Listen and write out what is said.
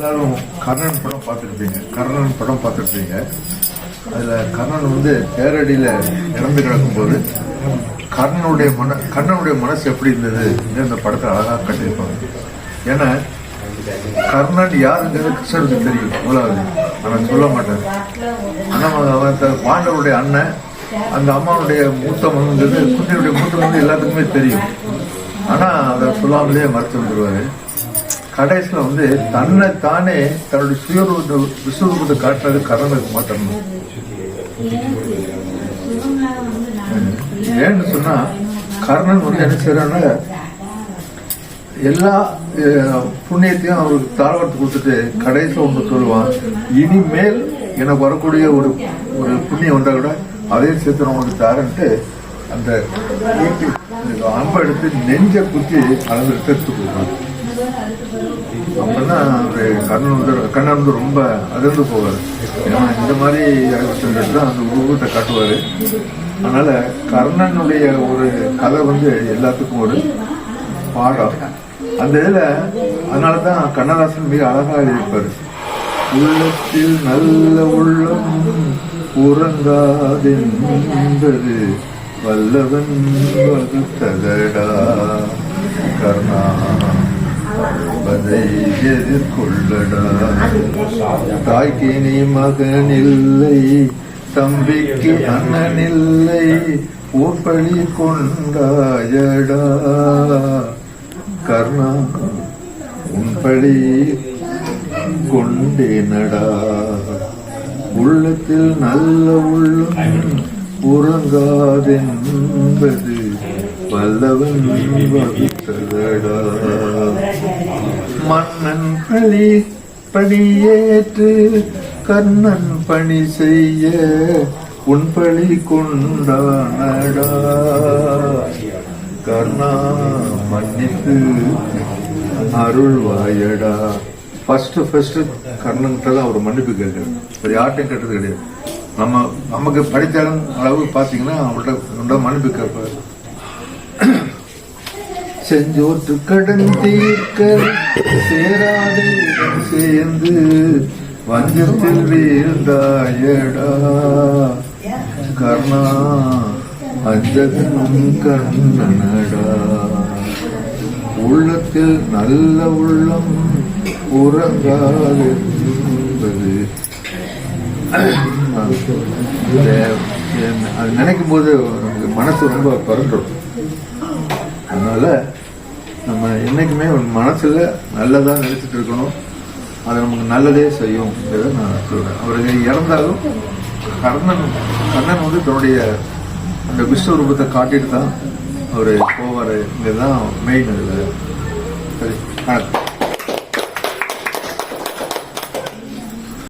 எல்லாரும் கர்ணன் படம் பார்த்துருப்பீங்க. கர்ணன் படம் பார்த்துருப்பீங்க. அதில் கர்ணன் வந்து பேரடியில் இறந்து கிடக்கும்போது கர்ணனுடைய மன கர்ணனுடைய மனசு எப்படி இருந்தது இந்த படத்தை அழகாக கட்டியிருப்பாங்க. ஏன்னா கர்ணன் யாருங்கிறது கிருஷ்ணருக்கு தெரியும். முதலாவது. அவன் சொல்ல மாட்டேன். ஆனால் அவன் த- பாண்டவருடைய அண்ணன் அந்த அம்மாவுடைய மூத்த மகன்கிறது குட்டியுடைய மூத்த மகன் எல்லாத்துக்குமே தெரியும். ஆனால் அதை சொல்லாமலே மறைச்சு வந்துடுவாரு கடைசியில் வந்து தன்னை தானே தன்னுடைய சுயரூபத்தை விஸ்வரூபத்தை காட்டுறது கர்ணனுக்கு மாட்டணும் ஏன்னு சொன்னா கர்ணன் வந்து என்ன செய்யறான்னா எல்லா புண்ணியத்தையும் அவருக்கு தாழ்வாரத்து கொடுத்துட்டு கடைசியில் ஒன்று சொல்லுவான் இனிமேல் எனக்கு வரக்கூடிய ஒரு ஒரு புண்ணியம் வந்தால் கூட அதையும் சேர்த்து நான் உனக்கு தாரன்ட்டு அந்த அன்பை அம்பை எடுத்து நெஞ்ச குத்தி அளவு எடுத்து கொடுக்குறான் அப்படின்னா அவரு கண்ணன் வந்து கண்ணன் வந்து ரொம்ப அதிர்ந்து போவார் ஏன்னா இந்த மாதிரி ஆகப்பட்டவர்கள் தான் அந்த உருவத்தை காட்டுவாரு. அதனால கர்ணனுடைய ஒரு கதை வந்து எல்லாத்துக்கும் ஒரு பாடம். அந்த இதில் அதனால தான் கண்ணதாசன் மிக அழகா இருப்பார் உள்ளத்தில் நல்ல உள்ளம் உறங்காதென்பது வல்லவன் வகுத்ததடா. கர்ணா அதை எதிர்கொள்ளடா தாய்க்கு நீ மகன் இல்லை தம்பிக்கு அண்ணன் இல்லை ஊர்பழி கொண்டாயடா. கர்ணா உன்பழி கொண்டேனடா. உள்ளத்தில் நல்ல உள்ளம் உறங்காதென்பது பல்லவன் வகித்ததடா. மன்னன் பழி பணியேற்று கர்ணன் பணி செய்ய உன் பழி கொண்டானடா. கர்ணா மன்னித்து அருள்வாயடா. ஃபர்ஸ்ட் ஃபர்ஸ்ட் கர்ணன்கிட்ட தான் அவர் மன்னிப்பு கேட்கிறார். ஒரு யார்ட்டையும் கேட்டது கிடையாது. நம்ம நமக்கு படித்தாலும் அளவு பார்த்தீங்கன்னா அவங்கள்ட்ட அவங்கள்ட்ட மன்னிப்பு கேட்பார். செஞ்சோற்று கடன் தீர்க்க சேராதே சேர்ந்து வஞ்சத்தில் வீழ்ந்தாயடா. கர்ணா அஞ்சகனும் கண்ணனடா உள்ளத்தில் நல்ல உள்ளம் உறங்காது அது நினைக்கும் போது நமக்கு மனசு ரொம்ப பரண்டும் அதனால நம்ம என்னைக்குமே ஒரு மனசுல நல்லதா நினைச்சிட்டு இருக்கணும். அது நமக்கு நல்லதே செய்யும் நான் சொல்றேன். அவருக்கு இறந்தாலும் கர்ணன் கர்ணன் வந்து தன்னுடைய அந்த விஸ்வரூபத்தை காட்டிட்டு தான் அவர் போவார். இங்கே தான் மெயின் அதில் சரி வணக்கம்.